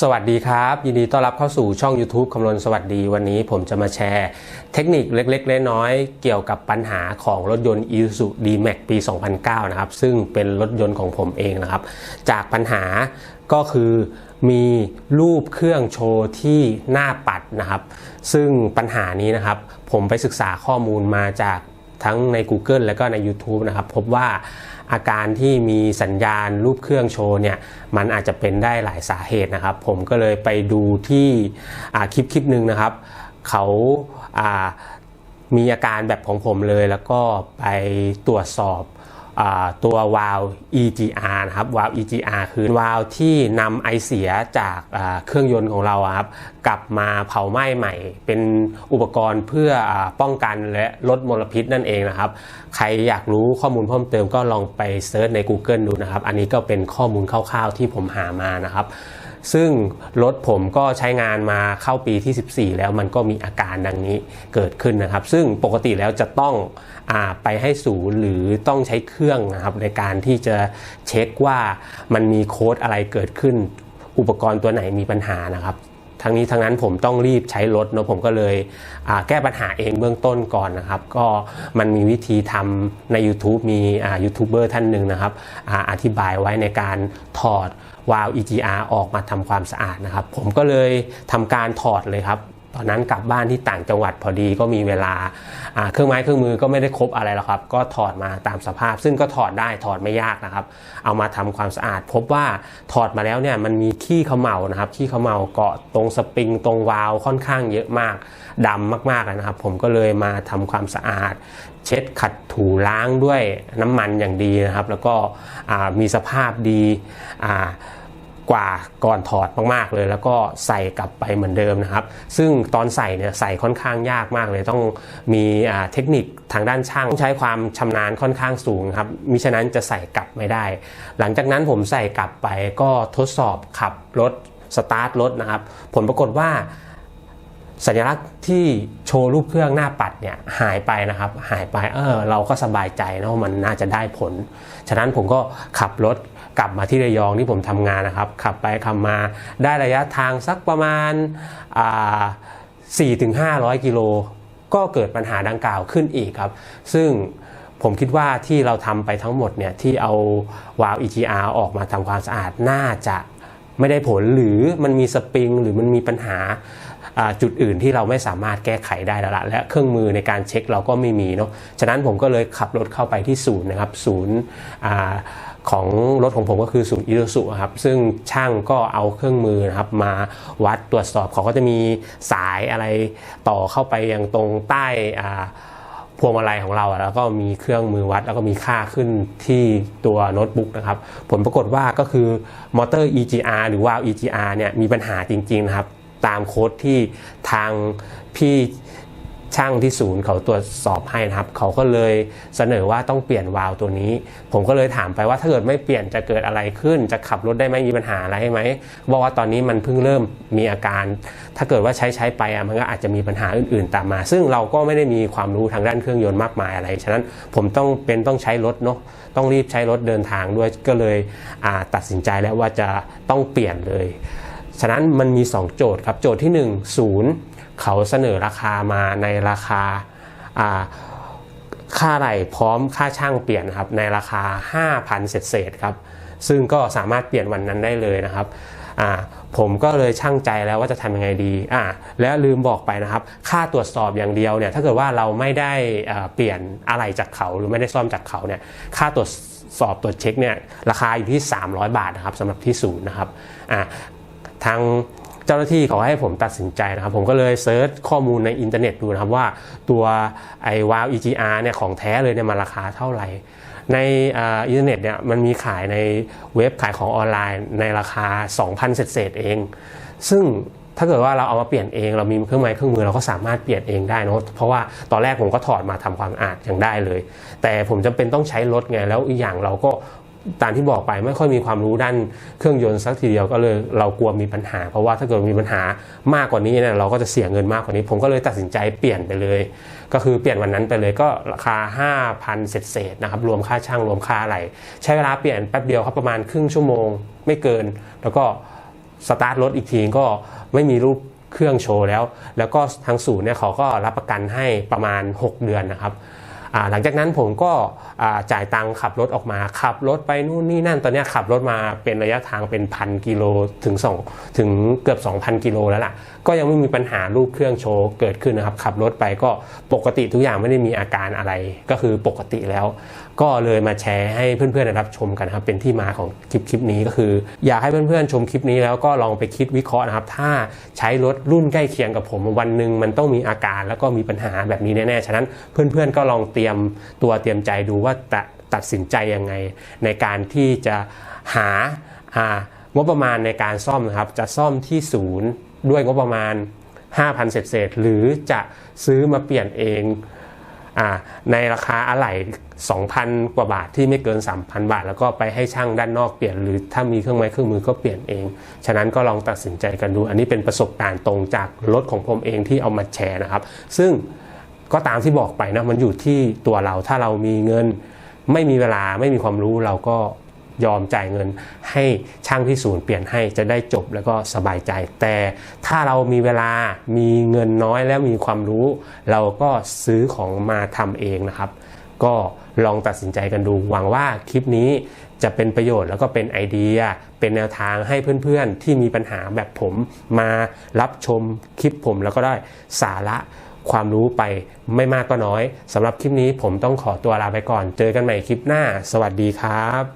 สวัสดีครับ ยินดีต้อนรับเข้าสู่ช่อง YouTube คำนวณสวัสดีวันนี้ผมจะมาแชร์ เทคนิคเล็กๆน้อยๆเกี่ยวกับปัญหาของรถยนต์ Isuzu D-Max ปี 2009 นะครับ ซึ่งเป็นรถยนต์ของผมเองนะครับ จากปัญหาก็คือมีรูปเครื่องโชว์ที่หน้าปัดนะครับ ซึ่งปัญหานี้นะครับ ผมไปศึกษาข้อมูลมาจากทั้งใน Google และก็ใน YouTube นะครับ พบว่า อาการที่มีสัญญาณรูปเครื่องโชว์เนี่ยมันอาจจะเป็นได้หลายสาเหตุนะครับ ผมก็เลยไปดูที่คลิปคลิปหนึ่งนะครับ เขามีอาการแบบของผมเลยแล้วก็ไปตรวจสอบ ตัววาล์ว EGR นะครับวาล์ว EGR คือวาล์วที่นำไอเสียจากเครื่องยนต์ของเราครับกลับมาเผาไหม้ใหม่ เป็นอุปกรณ์เพื่อป้องกันและลดมลพิษนั่นเองนะครับ ใครอยากรู้ข้อมูลเพิ่มเติมก็ลองไปเซิร์ชใน Google ดูนะครับ อันนี้ก็เป็นข้อมูลคร่าวๆที่ผมหามานะครับ ซึ่งรถผมก็ใช้งานมาเข้าปีที่ 14 แล้วมันก็มีอาการดังนี้เกิดขึ้นนะครับ ซึ่งปกติแล้วจะต้องอไปให้ศูนย์หรือต้องใช้เครื่องนะครับในการที่จะเช็คว่ามันมีโค้ดอะไรเกิดขึ้น อุปกรณ์ตัวไหนมีปัญหานะครับ ทั้งนี้ทั้งนั้นผมต้องรีบใช้รถเนาะผมก็เลยแก้ปัญหาเองเบื้องต้นก่อนนะครับ ก็มันมีวิธีทำใน YouTube มียูทูบเบอร์ท่านหนึ่งนะครับออธิบายไว้ในการถอดวาล์ว EGR ออกมาทำความสะอาดนะครับ ผมก็เลยทำการถอดเลยครับ ตอนนั้นกลับบ้านที่ต่างจังหวัดพอดีก็มีเวลา เครื่องไม้เครื่องมือก็ไม่ได้ครบอะไรหรอกครับ ก็ถอดมาตามสภาพ ซึ่งก็ถอดได้ถอดไม่ยากนะครับ เอามาทำความสะอาด พบว่าถอดมาแล้วเนี่ยมันมีขี้เขม่านะครับขี้เขม่าเกาะตรงสปริงตรงวาล์วค่อนข้างเยอะมากดำมากๆนะครับ ผมก็เลยมาทำความสะอาด เช็ดขัดถูล้างด้วยน้ำมันอย่างดีนะครับ แล้วก็มีสภาพดี กว่าก่อนถอดมากๆเลย แล้วก็ใส่กลับไปเหมือนเดิมนะครับ ซึ่งตอนใส่เนี่ยใส่ค่อนข้างยากมากเลยต้องมีเทคนิคทางด้านช่างใช้ความชำนาญค่อนข้างสูงครับมิฉะนั้นจะใส่กลับไม่ได้ หลังจากนั้นผมใส่กลับไปก็ทดสอบขับรถสตาร์ทรถนะครับ ผลปรากฏว่า สัญลักษณ์ที่โชว์รูปเครื่องหน้าปัดเนี่ยหายไปนะครับ หายไปเออเราก็สบายใจนะว่ามันน่าจะได้ผล ฉะนั้นผมก็ขับรถกลับมาที่ระยองที่ผมทำงานนะครับ ขับไปขับมาได้ระยะทางสักประมาณ4ถึง500 กิโล ก็เกิดปัญหาดังกล่าวขึ้นอีกครับ ซึ่งผมคิดว่าที่เราทำไปทั้งหมดเนี่ยที่เอาวาล์ว EGR ออกมาทำความสะอาดน่าจะไม่ได้ผลหรือมันมีสปริงหรือมันมีปัญหา จุดอื่นที่เราไม่สามารถแก้ไขได้แล้วละและเครื่องมือในการเช็คเราก็ไม่มีเนาะฉะนั้นผมก็เลยขับรถเข้าไปที่ศูนย์นะครับศูนย์ของรถของผมก็คือศูนย์อิรุสุครับซึ่งช่างก็เอาเครื่องมือนะครับมาวัดตรวจสอบเขาก็จะมีสายอะไรต่อเข้าไปยังตรงใต้พวงมาลัยของเราแล้วก็มีเครื่องมือวัดแล้วก็มีค่าขึ้นที่ตัวโน้ตบุ๊กนะครับ ผลปรากฏว่าก็คือมอเตอร์ EGR หรือว่า EGR เนี่ยมีปัญหาจริงๆนะครับ ตามโค้ดที่ทางพี่ช่างที่ศูนย์เขาตรวจสอบให้นะครับ เขาก็เลยเสนอว่าต้องเปลี่ยนวาล์วตัวนี้ ผมก็เลยถามไปว่าถ้าเกิดไม่เปลี่ยนจะเกิดอะไรขึ้น จะขับรถได้ไหมมีปัญหาอะไรไหมบอกว่าตอนนี้มันเพิ่งเริ่มมีอาการ ถ้าเกิดว่าใช้ใช้ไปอะมันก็อาจจะมีปัญหาอื่นๆ ตามมา ซึ่งเราก็ไม่ได้มีความรู้ทางด้านเครื่องยนต์มากมายอะไร ฉะนั้นผมต้องเป็นต้องใช้รถเนาะต้องรีบใช้รถเดินทางด้วยก็เลยตัดสินใจแล้วว่าจะต้องเปลี่ยนเลย ฉะนั้นมันมี 2 โจทย์ครับ โจทย์ที่1 0เขาเสนอราคามาในราคาค่าไหลพร้อมค่าช่างเปลี่ยนครับในราคา 5,000เศษครับซึ่งก็สามารถเปลี่ยนวันนั้นได้เลยนะครับผมก็เลยช่างใจแล้วว่าจะทำยังไงดีอ่าแล้วลืมบอกไปนะครับ ค่าตรวจสอบอย่างเดียวเนี่ยถ้าเกิดว่าเราไม่ได้เปลี่ยนอะไรจากเขาหรือไม่ได้ซ่อมจากเขาเนี่ยค่าตรวจสอบตรวจเช็คเนี่ยราคาอยู่ที่ 300 บาทนะครับสำหรับที่ศูนย์นะครับอ่า ทางเจ้าหน้าที่เขาให้ผมตัดสินใจนะครับ ผมก็เลยเซิร์ชข้อมูลในอินเทอร์เน็ตดูนะครับว่าตัวไอวาล EGR เนี่ยของแท้เลยเนี่ยมันราคาเท่าไหร่ในอินเทอร์เน็ตเนี่ยมันมีขายในเว็บขายของออนไลน์ในราคา 2,000 เศษเอง ซึ่งถ้าเกิดว่าเราเอามาเปลี่ยนเองเรามีเครื่องไม้เครื่องมือเราก็สามารถเปลี่ยนเองได้นะเพราะว่าตอนแรกผมก็ถอดมาทำความสะอาดอย่างได้เลย แต่ผมจำเป็นต้องใช้รถไงแล้วอีกอย่างเราก็ ตามที่บอกไปไม่ค่อยมีความรู้ด้านเครื่องยนต์สักทีเดียวก็เลยเรากลัวมีปัญหา เพราะว่าถ้าเกิดมีปัญหามากกว่านี้เนี่ยเราก็จะเสียเงินมากกว่านี้ ผมก็เลยตัดสินใจเปลี่ยนไปเลย ก็คือเปลี่ยนวันนั้นไปเลยก็ราคา 5,000 เศษๆนะครับรวมค่าช่างรวมค่าอะไร ใช้เวลาเปลี่ยนแป๊บเดียวครับประมาณครึ่งชั่วโมงไม่เกิน แล้วก็สตาร์ทรถอีกทีก็ไม่มีรูปเครื่องโชว์แล้ว แล้วก็ทางศูนย์เนี่ยเขาก็รับประกันให้ประมาณ 6 เดือนนะครับ หลังจากนั้นผมก็จ่ายตังค์ขับรถออกมา ขับรถไปนู่นนี่นั่น ตอนนี้ขับรถมาเป็นระยะทางเป็นพันกิโลถึง2ถึงเกือบ 2,000 กิโลแล้วล่ะ ก็ยังไม่มีปัญหารูปเครื่องโชว์เกิดขึ้นนะครับ ขับรถไปก็ปกติทุกอย่างไม่ได้มีอาการอะไร ก็คือปกติแล้ว ก็เลยมาแชร์ให้เพื่อนๆได้รับชมกันนะครับ เป็นที่มาของคลิปคลิปนี้ก็คือ อยากให้เพื่อนๆชมคลิปนี้แล้วก็ลองไปคิดวิเคราะห์นะครับ ถ้าใช้รถรุ่นใกล้เคียงกับผมวันหนึ่งมันต้องมีอาการแล้วก็มีปัญหาแบบนี้แน่ๆ ฉะนั้นเพื่อนๆก็ลองเตรียมตัวเตรียมใจดูว่าจะตัดสินใจยังไง ในการที่จะหาอ่างบประมาณในการซ่อมนะครับ จะซ่อมที่ศูนย์ด้วยงบประมาณ 5,000 เศษๆหรือจะซื้อมาเปลี่ยนเองอในราคาอะไหล่2,000 กว่าบาทที่ไม่เกิน 3,000 บาท แล้วก็ไปให้ช่างด้านนอกเปลี่ยน หรือถ้ามีเครื่องไม้เครื่องมือก็เปลี่ยนเอง ฉะนั้นก็ลองตัดสินใจกันดู อันนี้เป็นประสบการณ์ตรงจากรถของผมเองที่เอามาแชร์นะครับ ซึ่ง ก็ตามที่บอกไปนะมันอยู่ที่ตัวเราถ้าเรามีเงิน ไม่มีเวลาไม่มีความรู้เราก็ยอมจ่ายเงินให้ช่างที่ศูนย์เปลี่ยนให้จะได้จบแล้วก็สบายใจ แต่ถ้าเรามีเวลามีเงินน้อยแล้วมีความรู้ เราก็ซื้อของมาทำเองนะครับ ก็ลองตัดสินใจกันดู หวังว่าคลิปนี้จะเป็นประโยชน์แล้วก็เป็นไอเดีย เป็นแนวทางให้เพื่อนๆ ที่มีปัญหาแบบผมมารับชมคลิปผมแล้วก็ได้สาระ ความรู้ไปไม่มากก็น้อยสำหรับคลิปนี้ผมต้องขอตัวลาไปก่อน เจอกันใหม่คลิปหน้า สวัสดีครับ